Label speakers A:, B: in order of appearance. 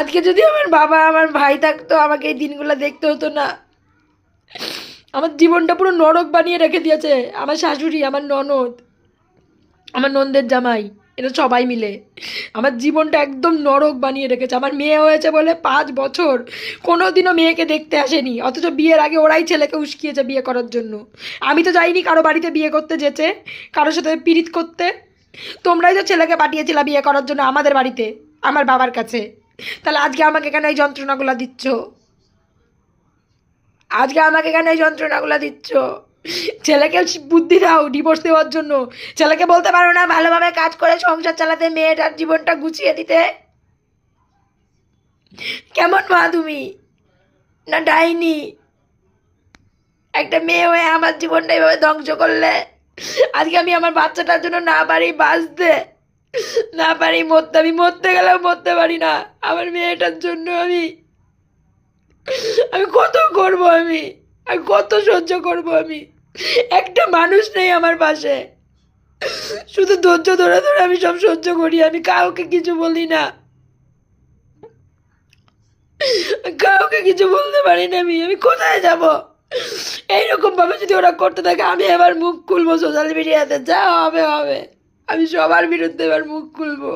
A: আজকে যদি আমার বাবা, আমার ভাই থাকতো, আমাকে এই দিনগুলো দেখতে হতো না। আমার জীবনটা পুরো নরক বানিয়ে রেখে দিয়েছে। আমার শাশুড়ি, আমার ননদ, আমার নন্দের জামাই, এরা সবাই মিলে। আমার জীবনটা একদম নরক বানিয়ে রেখেছে। আমার মেয়ে হয়েছে বলে পাঁচ বছর কোনো দিনও মেয়েকে দেখতে আসেনি। অথচ বিয়ের আগে ওরাই ছেলেকে উস্কিয়েছে বিয়ে করার জন্য। আমি তো যাইনি কারও বাড়িতে বিয়ে করতে যেতে, কারোর সাথে পিরিত করতে। তোমরাই তো ছেলেকে পাঠিয়েছিলা বিয়ে করার জন্য আমাদের বাড়িতে, আমার বাবার কাছে। তাহলে আজকে আমাকে কেন এই যন্ত্রণাগুলো দিচ্ছ? আজকে আমাকে কেন এই যন্ত্রণাগুলো দিচ্ছ? ছেলেকে বুদ্ধি দাও ডিভোর্স দেওয়ার জন্য। ছেলেকে বলতে পারো না ভালোভাবে কাজ করে, সংসার চালাতে, মেয়েটার জীবনটা গুছিয়ে দিতে। কেমন মা তুমি? না ডাইনি? একটা মেয়ে হয়ে আমার জীবনটা এভাবে ধ্বংস করলে, আজকে আমি আমার বাচ্চাটার জন্য না পারি, বাঁচতে। না পারি, মরতে আমি মরতে গেলেও মরতে পারি না। আমার মেয়েটার জন্য আমি আমি কত করব আমি? আমি কত সহ্য করব আমি? একটা মানুষ নেই আমার পাশে। শুধু ধৈর্য ধরে ধরে আমি সব সহ্য করি, আমি কাউকে কিছু বলি না। কাউকে কিছু বলতে পারি না আমি আমি কোথায় যাব? এইরকম ভাবে যদি ওরা করতে থাকে, আমি এবার মুখ খুলবো সোশ্যাল মিডিয়াতে যা হবে হবে। আমি সবার বিরুদ্ধে এবার মুখ খুলবো।